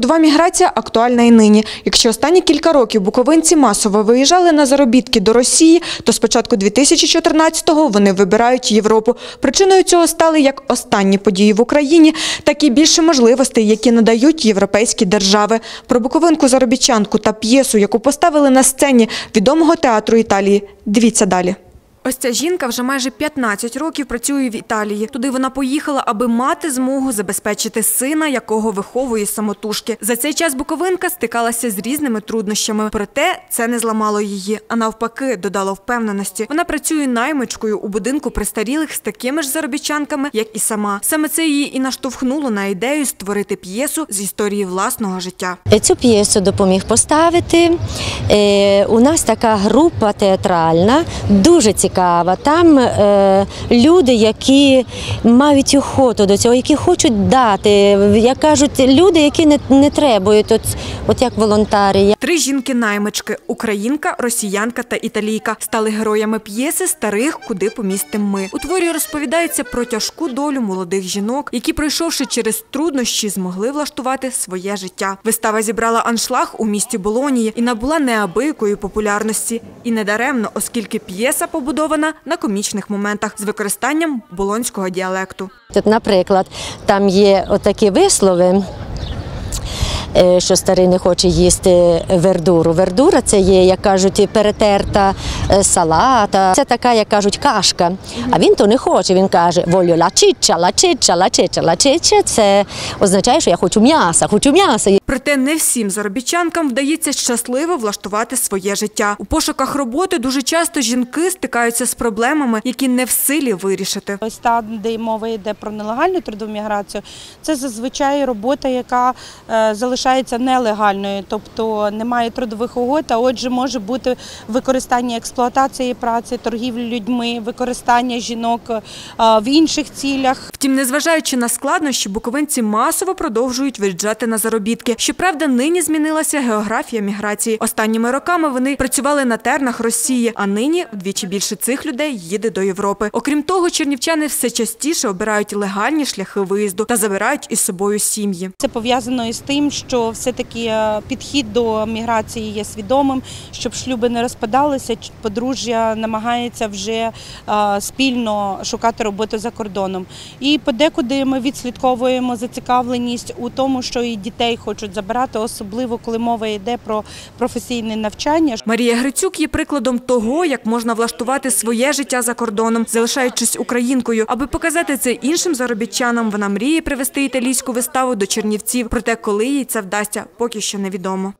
Трудова міграція актуальна і нині. Якщо останні кілька років буковинці масово виїжджали на заробітки до Росії, то з початку 2014-го вони вибирають Європу. Причиною цього стали як останні події в Україні, так і більше можливостей, які надають європейські держави. Про буковинку заробітчанку та п'єсу, яку поставили на сцені відомого театру Італії. Дивіться далі. Ось ця жінка вже майже 15 років працює в Італії. Туди вона поїхала, аби мати змогу забезпечити сина, якого виховує самотужки. За цей час Буковинка стикалася з різними труднощами. Проте це не зламало її, а навпаки, додало впевненості. Вона працює наймичкою у будинку престарілих з такими ж заробітчанками, як і сама. Саме це її і наштовхнуло на ідею створити п'єсу з історії власного життя. Цю п'єсу допоміг поставити. Е, У нас така група театральна, дуже цікава. Там е, люди, які мають охоту до цього, які хочуть дати. Як кажуть, люди, які не, не требують, от, от як волонтарі. Три жінки-наймички – українка, росіянка та італійка – стали героями п'єси «Старих, куди помістим ми». У творі розповідається про тяжку долю молодих жінок, які, пройшовши через труднощі, змогли влаштувати своє життя. Вистава зібрала аншлаг у місті Болонії і набула неабиякої популярності. І недаремно, оскільки п'єса побудована на комічних моментах з використанням болонського діалекту. От, наприклад, там є отакі вислови. Е, Що старий не хоче їсти вердуру. Вердура це є, як кажуть, перетерта е, салата. Це така, як кажуть, кашка. А він то не хоче. Він каже: волю ла чича, ла чича, ла чича, ла чича. Це означає, що я хочу м'яса, хочу м'яса. Проте не всім заробітчанкам вдається щасливо влаштувати своє життя. У пошуках роботи дуже часто жінки стикаються з проблемами, які не в силі вирішити. Ось там, де мова йде про нелегальну трудову міграцію, це зазвичай робота, яка е, залишається нелегальною, тобто немає трудових угод, а отже, може бути використання експлуатації праці, торгівлі людьми, використання жінок е, в інших цілях. Втім, незважаючи на складнощі, буковинці масово продовжують виїжджати на заробітки. Щоправда, нині змінилася географія міграції. Останніми роками вони працювали на тернах Росії, а нині вдвічі більше цих людей їде до Європи. Окрім того, чернівчани все частіше обирають легальні шляхи виїзду та забирають із собою сім'ї. Це пов'язано із тим, що все-таки е, підхід до міграції є свідомим, щоб шлюби не розпадалися, подружжя намагається вже е, спільно шукати роботу за кордоном. І подекуди ми відслідковуємо зацікавленість у тому, що і дітей хочуть забирати, особливо коли мова йде про професійне навчання. Марія Грицюк є прикладом того, як можна влаштувати своє життя за кордоном, залишаючись українкою. Аби показати це іншим заробітчанам, вона мріє привезти італійську виставу до Чернівців. Проте, коли їй це вдасться, поки що невідомо.